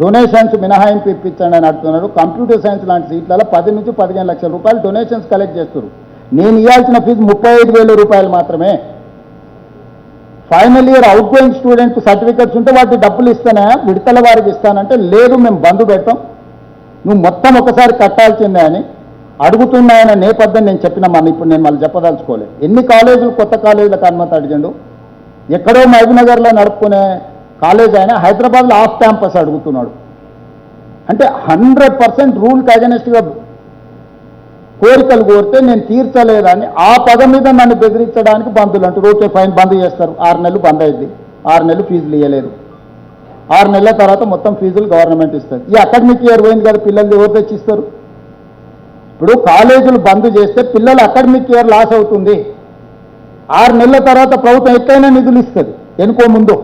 Donations మినహాయింపు ఇప్పించండి అని అడుగుతున్నారు. కంప్యూటర్ సైన్స్ లాంటి సీట్లలో పది నుంచి పదిహేను లక్షల రూపాయలు డొనేషన్స్ కలెక్ట్ చేస్తున్నారు నేను ఇవ్వాల్సిన ఫీజు ముప్పై ఐదు రూపాయలు మాత్రమే. Final year outgoing student certificates ఉంటే వాటి డబ్బులు ఇస్తానా? విడతల వారికి ఇస్తానంటే లేదు మేము బంధు పెట్టాం. నువ్వు మొత్తం ఒకసారి కట్టాల్సిందే అని అడుగుతున్నాయన్న నేపథ్యం నేను చెప్పిన మన ఇప్పుడు నేను మళ్ళీ చెప్పదలుచుకోలేదు. ఎన్ని కాలేజీలు కొత్త కాలేజీలకు అనుమతి అడిగిండు? ఎక్కడో మహబూబ్నగర్లో నడుపుకునే కాలేజ్ ఆయన హైదరాబాద్లో ఆఫ్ క్యాంపస్ అడుగుతున్నాడు. అంటే హండ్రెడ్ పర్సెంట్ రూల్ అగెనెస్ట్గా కోరికలు కోరితే నేను తీర్చలేదని ఆ పదం మీద నన్ను బెదిరించడానికి బంధులు అంటారు ఓకే ఫైన్ బంద్ చేస్తారు. ఆరు నెలలు బంద్ అయింది. ఆరు నెలలు ఫీజులు ఇవ్వలేదు ఆరు నెలల తర్వాత మొత్తం ఫీజులు గవర్నమెంట్ ఇస్తుంది ఈ అకాడమిక్ ఇయర్ పోయింది కదా పిల్లలు ఎవరు తెచ్చిస్తారు? ఇప్పుడు కాలేజీలు బంద్ చేస్తే పిల్లలు అకాడమిక్ ఇయర్ లాస్ అవుతుంది. ఆరు నెలల తర్వాత ప్రభుత్వం ఎట్లయినా నిధులు ఇస్తుంది. ఎనుకో ముందు.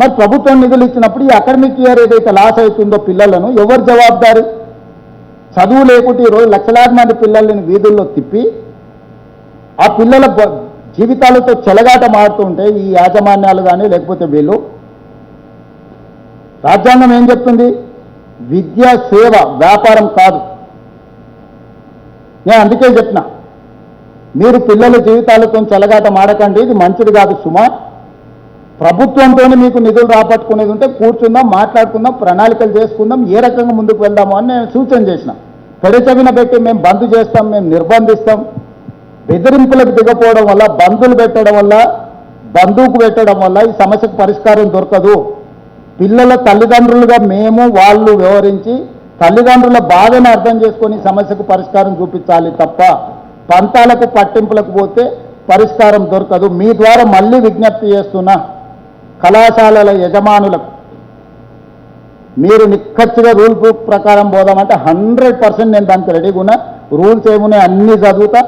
మరి ప్రభుత్వం నిధులు ఇచ్చినప్పుడు ఈ అకాడమిక్ ఇయర్ ఏదైతే లాస్ అవుతుందో పిల్లలను ఎవరు జవాబుదారు? చదువు లేకుంటే ఈరోజు లక్షలాది మంది పిల్లల్ని వీధుల్లో తిప్పి ఆ పిల్లల జీవితాలతో చెలగాట మారుతుంటే ఈ యాజమాన్యాలు కానీ లేకపోతే వీళ్ళు రాజ్యాంగం ఏం చెప్తుంది? విద్య సేవ వ్యాపారం కాదు. నేను అందుకే చెప్పిన మీరు పిల్లల జీవితాలతో చెలగాట మాడకండి ఇది మంచిది కాదు సుమా. ప్రభుత్వంతో మీకు నిధులు రాబట్టుకునేది ఉంటే కూర్చుందాం మాట్లాడుకుందాం ప్రణాళికలు చేసుకుందాం ఏ రకంగా ముందుకు వెళ్దాము అని నేను సూచన చేసిన. పెడచవిన పెట్టి మేము బంద్ చేస్తాం మేము నిర్బంధిస్తాం. బెదిరింపులకు దిగపోవడం వల్ల బంధులు పెట్టడం వల్ల బంధువుకు పెట్టడం వల్ల ఈ సమస్యకు పరిష్కారం దొరకదు. పిల్లల తల్లిదండ్రులుగా మేము వాళ్ళు వ్యవహరించి తల్లిదండ్రుల బాధను అర్థం చేసుకొని సమస్యకు పరిష్కారం చూపించాలి తప్ప పంతాలకు పట్టింపులకు పోతే పరిష్కారం దొరకదు. మీ ద్వారా మళ్ళీ విజ్ఞప్తి చేస్తున్నా. కళాశాలల యజమానులకు. మీరు నిక్కచ్చిగా రూల్ బుక్ ప్రకారం పోదామంటే హండ్రెడ్ పర్సెంట్ నేను దానికి రెడీగా ఉన్నా. రూల్స్ ఏమున్నాయి? అన్నీ చదువుతా.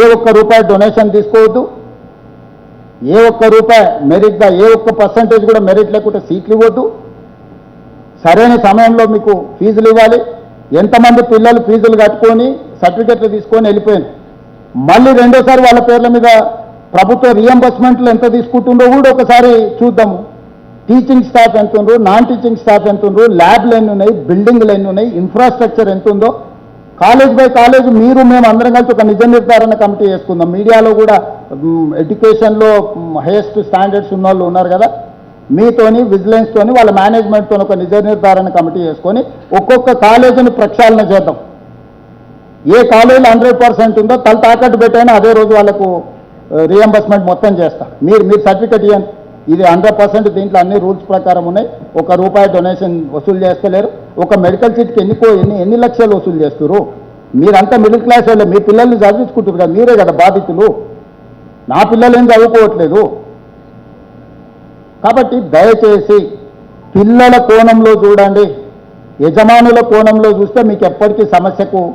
ఏ ఒక్క రూపాయి డొనేషన్ తీసుకోవద్దు. ఏ ఒక్క రూపాయి మెరిట్గా ఏ ఒక్క పర్సంటేజ్ కూడా మెరిట్ లేకుండా సీట్లు ఇవ్వద్దు. సరైన సమయంలో మీకు ఫీజులు ఇవ్వాలి. ఎంతమంది పిల్లలు ఫీజులు కట్టుకొని సర్టిఫికెట్లు తీసుకొని వెళ్ళిపోయారు. మళ్ళీ రెండోసారి వాళ్ళ పేర్ల మీద ప్రభుత్వ రియంబర్స్మెంట్లు ఎంత తీసుకుంటుందో కూడా ఒకసారి చూద్దాము. టీచింగ్ స్టాఫ్ ఎంత ఉండ్రు నాన్ టీచింగ్ స్టాఫ్ ఎంత ఉండ్రు ల్యాబ్లు ఎన్ని ఉన్నాయి బిల్డింగ్లు ఎన్ని ఉన్నాయి ఇన్ఫ్రాస్ట్రక్చర్ ఎంత ఉందో కాలేజ్ బై కాలేజ్ మీరు మేము అందరం కలిసి ఒక నిజ నిర్ధారణ కమిటీ చేసుకుందాం మీడియాలో కూడా ఎడ్యుకేషన్లో హైయెస్ట్ స్టాండర్డ్స్ ఉన్న వాళ్ళు ఉన్నారు కదా. మీతోని విజిలెన్స్తోని వాళ్ళ మేనేజ్మెంట్తో ఒక నిజ నిర్ధారణ కమిటీ చేసుకొని ఒక్కొక్క కాలేజీని ప్రక్షాళన చేద్దాం. ఏ కాలేజీలో హండ్రెడ్ పర్సెంట్ ఉందో తల తాకట్టు పెట్టైనా అదే రోజు వాళ్ళకు రియంబర్స్మెంట్ మొత్తం చేస్తా. మీరు మీరు సర్టిఫికేట్ ఇవ్వండి ఇది హండ్రెడ్ పర్సెంట్ దీంట్లో అన్ని రూల్స్ ప్రకారం ఉన్నాయి. ఒక రూపాయి డొనేషన్ వసూలు చేస్తలేరు. ఒక మెడికల్ సీట్కి ఎన్ని ఎన్ని ఎన్ని లక్షలు వసూలు చేస్తారు మీరంతా మిడిల్ క్లాస్ వాళ్ళు. మీ పిల్లల్ని చదివించుకుంటారు కదా. మీరే కదా బాధితులు. నా పిల్లలు ఏం చదువుకోవట్లేదు. కాబట్టి దయచేసి పిల్లల కోణంలో చూడండి. యజమానుల కోణంలో చూస్తే మీకు ఎప్పటికీ సమస్యకు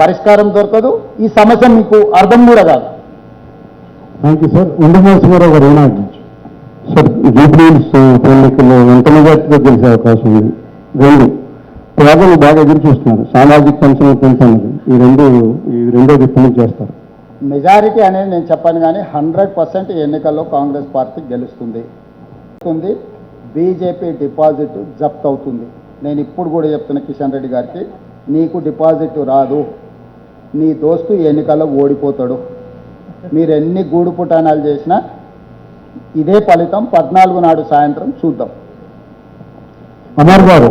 పరిష్కారం దొరకదు. ఈ సమస్య మీకు అర్థం కూడా కాదు. థ్యాంక్ యూ సార్ ఉండమోసుగారు గారు ఏనాడు సార్ జూబ్లీస్ ఎన్నికల్లో ఎంత మెజార్టీగా గెలిచే అవకాశం ఉంది? రెండు పేదలు బాగా ఎదురు చూస్తున్నారు. సామాజిక పెన్షన్ పెన్షన్ ఈ రెండు ఈ రెండో రిప్పని చేస్తారు. మెజారిటీ అనేది నేను చెప్పాను కానీ హండ్రెడ్ పర్సెంట్ ఎన్నికల్లో కాంగ్రెస్ పార్టీ గెలుస్తుంది. బీజేపీ డిపాజిట్ జప్త్ అవుతుంది. నేను ఇప్పుడు కూడా చెప్తున్నా కిషన్ రెడ్డి గారికి నీకు డిపాజిట్ రాదు. నీ దోస్తు ఎన్నికల్లో ఓడిపోతాడు. మీరు ఎన్ని గూడు పుటానాలు చేసినా ఇదే ఫలితం పద్నాలుగు నాడు సాయంత్రం చూద్దాం. అమర్ గారు.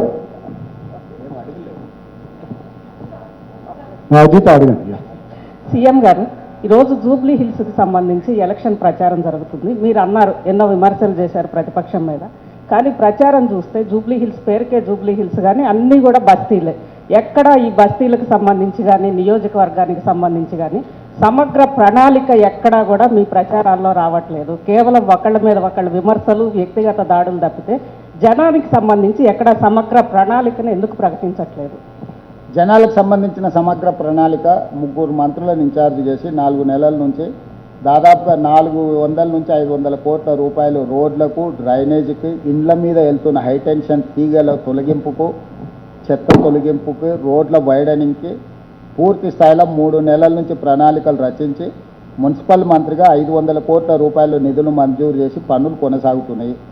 సీఎం గారు ఈరోజు జూబ్లీ హిల్స్కి సంబంధించి ఎలక్షన్ ప్రచారం జరుగుతుంది. మీరు అన్నారు ఎన్నో విమర్శలు చేశారు ప్రతిపక్షం మీద. కానీ ప్రచారం చూస్తే జూబ్లీ హిల్స్ పేరుకే జూబ్లీ హిల్స్ కానీ అన్నీ కూడా బస్తీలే. ఎక్కడ ఈ బస్తీలకు సంబంధించి కానీ నియోజకవర్గానికి సంబంధించి కానీ సమగ్ర ప్రణాళిక ఎక్కడా కూడా మీ ప్రచారాల్లో రావట్లేదు. కేవలం ఒకళ్ళ మీద ఒకళ్ళ విమర్శలు వ్యక్తిగత దాడులు తప్పితే జనానికి సంబంధించి ఎక్కడ సమగ్ర ప్రణాళికను ఎందుకు ప్రకటించట్లేదు? జనాలకు సంబంధించిన సమగ్ర ప్రణాళిక ముగ్గురు మంత్రులను ఇన్ఛార్జ్ చేసి నాలుగు నెలల నుంచి దాదాపుగా నాలుగు వందల నుంచి ఐదు వందల కోట్ల రూపాయలు రోడ్లకు డ్రైనేజీకి ఇండ్ల మీద వెళ్తున్న హైటెన్షన్ తీగల తొలగింపుకు చెత్త తొలగింపుకి రోడ్ల వైడనింగ్కి పూర్తి స్థాయిలో మూడు నెలల నుంచి ప్రణాళికలు రచించి మున్సిపల్ మంత్రిగా ఐదు వందల కోట్ల రూపాయల నిధులు మంజూరు చేసి పనులు కొనసాగుతున్నాయి.